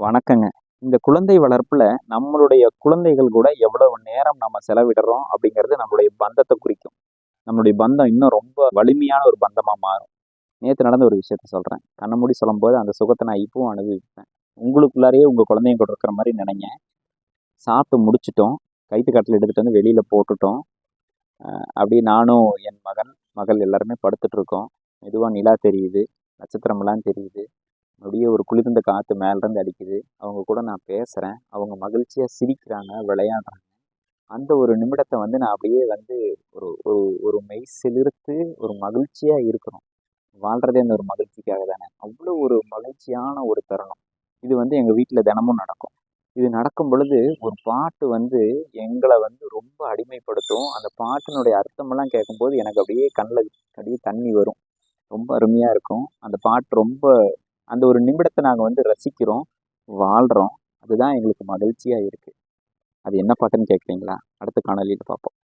வணக்கங்க. இந்த குழந்தை வளர்ப்பில் நம்மளுடைய குழந்தைகள் கூட எவ்வளவு நேரம் நம்ம செலவிடுறோம் அப்படிங்கிறது நம்மளுடைய பந்தத்தை குறிக்கும். நம்மளுடைய பந்தம் இன்னும் ரொம்ப வலிமையான ஒரு பந்தமாக மாறும். நேற்று நடந்த ஒரு விஷயத்த சொல்கிறேன் கண்ண மூடி சொல்லும்போது அந்த சுகத்தை நான் இப்பவும் அனுபவிப்பேன். உங்களுக்குள்ளாரையே உங்கள் குழந்தைங்க கூட இருக்கிற மாதிரி நினைங்க. சாப்பிட்டு முடிச்சிட்டோம். கைத்து கட்டில் எடுத்துகிட்டு வந்து வெளியில் போட்டுட்டோம். அப்படியே நானும் என் மகன் மகள் எல்லாருமே படுத்துட்டு இருக்கோம். மெதுவாக நிலா தெரியுது. நட்சத்திரமெல்லாம் தெரியுது. அப்படியே ஒரு குளிர்ந்த காற்று மேலேருந்து அடிக்குது. அவங்க கூட நான் பேசுகிறேன் அவங்க மகிழ்ச்சியாக சிரிக்கிறாங்க விளையாடுறாங்க. அந்த ஒரு நிமிடத்தை வந்து நான் அப்படியே வந்து ஒரு ஒரு ஒரு மெய் சிலிர்த்து ஒரு மகிழ்ச்சியாக இருக்கிறோம். வாழ்கிறதே அந்த ஒரு மகிழ்ச்சிக்காக தானே. அவ்வளோ ஒரு மகிழ்ச்சியான ஒரு தருணம். இது வந்து எங்கள் வீட்டில் தினமும் நடக்கும். இது நடக்கும் பொழுது ஒரு பாட்டு வந்து எங்களை வந்து ரொம்ப அடிமைப்படுத்தும். அந்த பாட்டினுடைய அர்த்தமெல்லாம் கேட்கும்போது எனக்கு அப்படியே கண்ணில் அப்படியே தண்ணி வரும். ரொம்ப அருமையாக இருக்கும். அந்த பாட்டு ரொம்ப அந்த ஒரு நிமிடத்தை நாங்கள் வந்து ரசிக்கிறோம் வாழ்கிறோம் அதுதான் எங்களுக்கு மகிழ்ச்சியாக இருக்குது அது என்ன பாட்டுன்னு கேட்குறீங்களா அடுத்த காணொலியில் பார்ப்போம்.